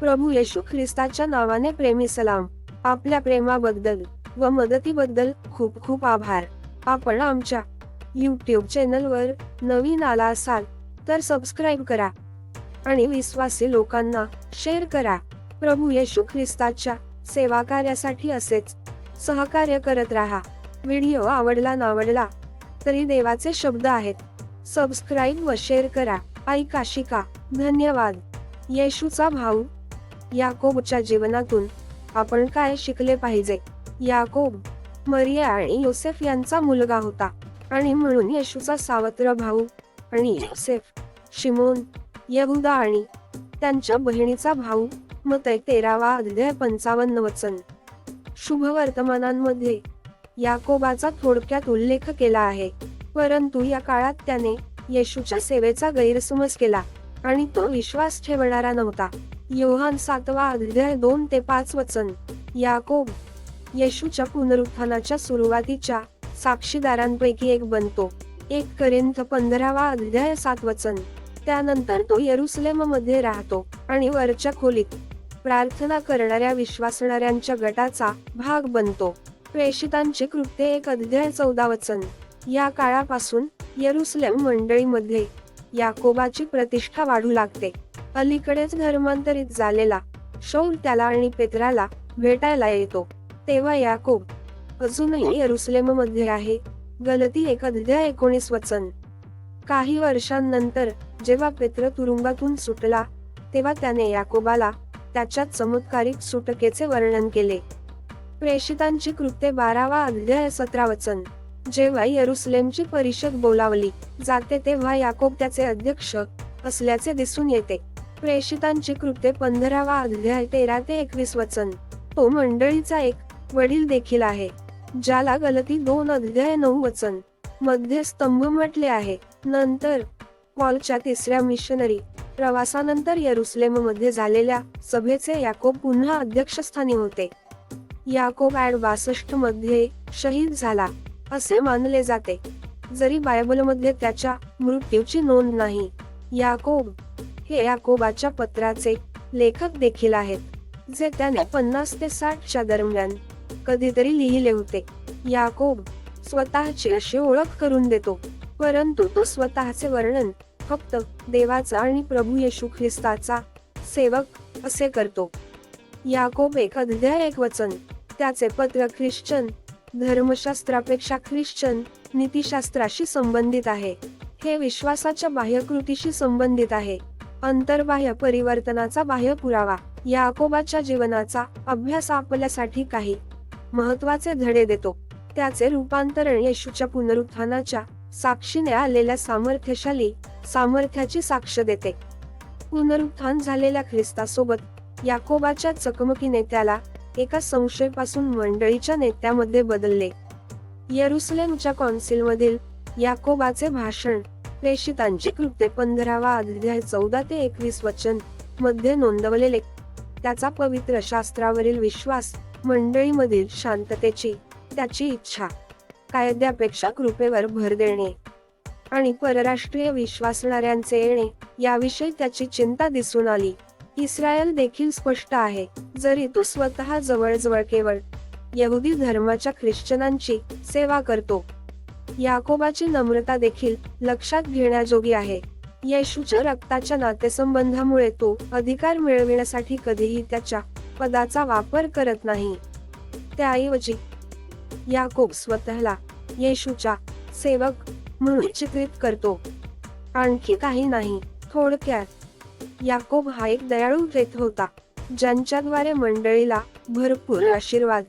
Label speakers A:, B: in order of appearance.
A: प्रभू येशू ख्रिस्ताच्या नावाने प्रेमी सलाम. आपल्या प्रेमाबद्दल व मदतीबद्दल खूप खूप आभार. आपण आमच्या यूट्यूब चॅनलवर नवीन आला असाल तर सबस्क्राईब करा. आणि विश्वासी लोकांना शेअर करा. प्रभू येशू ख्रिस्ताच्या सेवा कार्यासाठी असेच सहकार्य करत राहा. व्हिडिओ आवडला नावडला तरी देवाचे शब्द आहेत. सबस्क्राईब व शेअर करा. ऐका शिका. धन्यवाद. येशूचा भाऊ याकोबच्या जीवनातून आपण काय शिकले पाहिजे? याकोब मरिया आणि योसेफ यांचा मुलगा होता आणि म्हणून येशूचा सावत्र भाऊ आणि योसेफ शिमोन यहुदा आणि त्यांच्या बहिणीचा भाऊ मत तेरावा अध्याय पंचावन्न वचन. शुभ वर्तमानांमध्ये याकोबाचा थोडक्यात उल्लेख केला आहे परंतु या काळात त्याने येशूच्या सेवेचा गैरसमज केला आणि तो विश्वास ठेवणारा नव्हता. योहान सातवा अध्याय दोन ते पाच वचन. याकोब येशूच्या पुनरुत्थानाच्या सुरुवातीच्या साक्षीदारांपैकी एक बनतो. एक करेंथ पंधरावा अध्याय सात वचन. त्यानंतर तो येरुसलेममध्ये राहतो आणि वरच्या खोलीत प्रार्थना करणाऱ्या विश्वासणाऱ्यांच्या गटाचा भाग बनतो. प्रेषितांचे कृत्य एक अध्याय चौदा वचन. या काळापासून येरुसलेम मंडळीमध्ये याकोबाची प्रतिष्ठा वाढू लागते. अलीकडेच धर्मांतरित झालेला शौल त्याला आणि पेत्राला भेटायला येतो. तेव्हा याकोब अजूनही यरुसलेममध्ये आहे. गलती एक अध्याय एकोणीस वचन. काही वर्षांनंतर जेव्हा पेत्र तुरुंगातून सुटला तेव्हा त्याने याकोबाला त्याच्या चमत्कारिक सुटकेचे वर्णन केले. प्रेषितांची कृत्ये बारावा अध्याय सतरा वचन. जेव्हा यरुसलेमची परिषद बोलावली जाते तेव्हा याकोब त्याचे अध्यक्ष असल्याचे दिसून येते. प्रेषितांची कृत्ये पंधरावा अध्याय तेरा ते एकवीस वचन. तो मंडळीचा एक वडील देखील आहे ज्याला गलती दोन अध्याय नऊ वचन. मध्ये स्तंभ म्हटले आहे. नंतर पॉलच्या तिसऱ्या मिशनरी प्रवासानंतर यरुसलेममध्ये झालेल्या सभेचे याकोब पुन्हा अध्यक्षस्थानी होते. याकोब ॲड बासष्टमध्ये शहीद झाला असे मानले जाते. जरी बायबलमध्ये त्याच्या मृत्यूची नोंद नाही याकोब हे याकोबाच्या पत्राचे लेखक देखील आहेत जे त्याने पन्नास ते साठच्या दरम्यान कधीतरी लिहिले होते. याकोब स्वतःची अशी ओळख करून देतो परंतु तो स्वतःचे वर्णन फक्त देवाचा आणि प्रभू येशू ख्रिस्ताचा सेवक असे करतो. याकोब एक अध्याय एक वचन त्याचे पत्र ख्रिश्चन धर्मशास्त्रापेक्षा ख्रिश्चन नीतिशास्त्राशी संबंधित आहे. हे विश्वासाच्या बाह्यकृतीशी संबंधित आहे. अंतर्बाह्य परिवर्तनाचा बाह्य पुरावा. याकोबाच्या जीवनाचा अभ्यास आपल्यासाठी काही महत्त्वाचे धडे देतो. त्याचे रूपांतरण येशूच्या पुनरुत्थानाच्या साक्षीने आलेल्या सामर्थ्यशाली सामर्थ्याची साक्ष देते. पुनरुत्थान झालेल्या ख्रिस्तासोबत याकोबाच्या चकमकीने त्याला एका संशयपासून मंडळीच्या नेत्यामध्ये बदलले. येरुसलेमच्या कॉन्सिलमधील याकोबाचे भाषण प्रेषितांची कृत्ये पंधरावा अध्याय चौदा ते एकवीस वचनमध्ये नोंदवलेले. त्याचा पवित्र शास्त्रावरील विश्वास मंडळीमधील शांततेची त्याची इच्छा कायद्यापेक्षा कृपेवर भर देणे आणि परराष्ट्रीय विश्वासणाऱ्यांचे येणे याविषयी त्याची चिंता दिसून आली. इस्रायल देखील स्पष्ट आहे जरी तो स्वतः जवळजवळ केवळ यहुदी धर्माच्या ख्रिश्चनांची सेवा करतो याकोबाची नम्रता देखील लक्षात घेण्याजोगी आहे. येशूच्या रक्ताच्या नातेसंबंधामुळे तो अधिकार मिळविण्यासाठी कधीही त्याच्या पदाचा वापर करत नाही. त्याऐवजी याकोब स्वतःला येशूच्या सेवक म्हणून चित्रित करतो. आणखी काही नाही. थोडक्यात याकोब हा एक दयाळू होता ज्यांच्याद्वारे मंडळीला भरपूर आशीर्वाद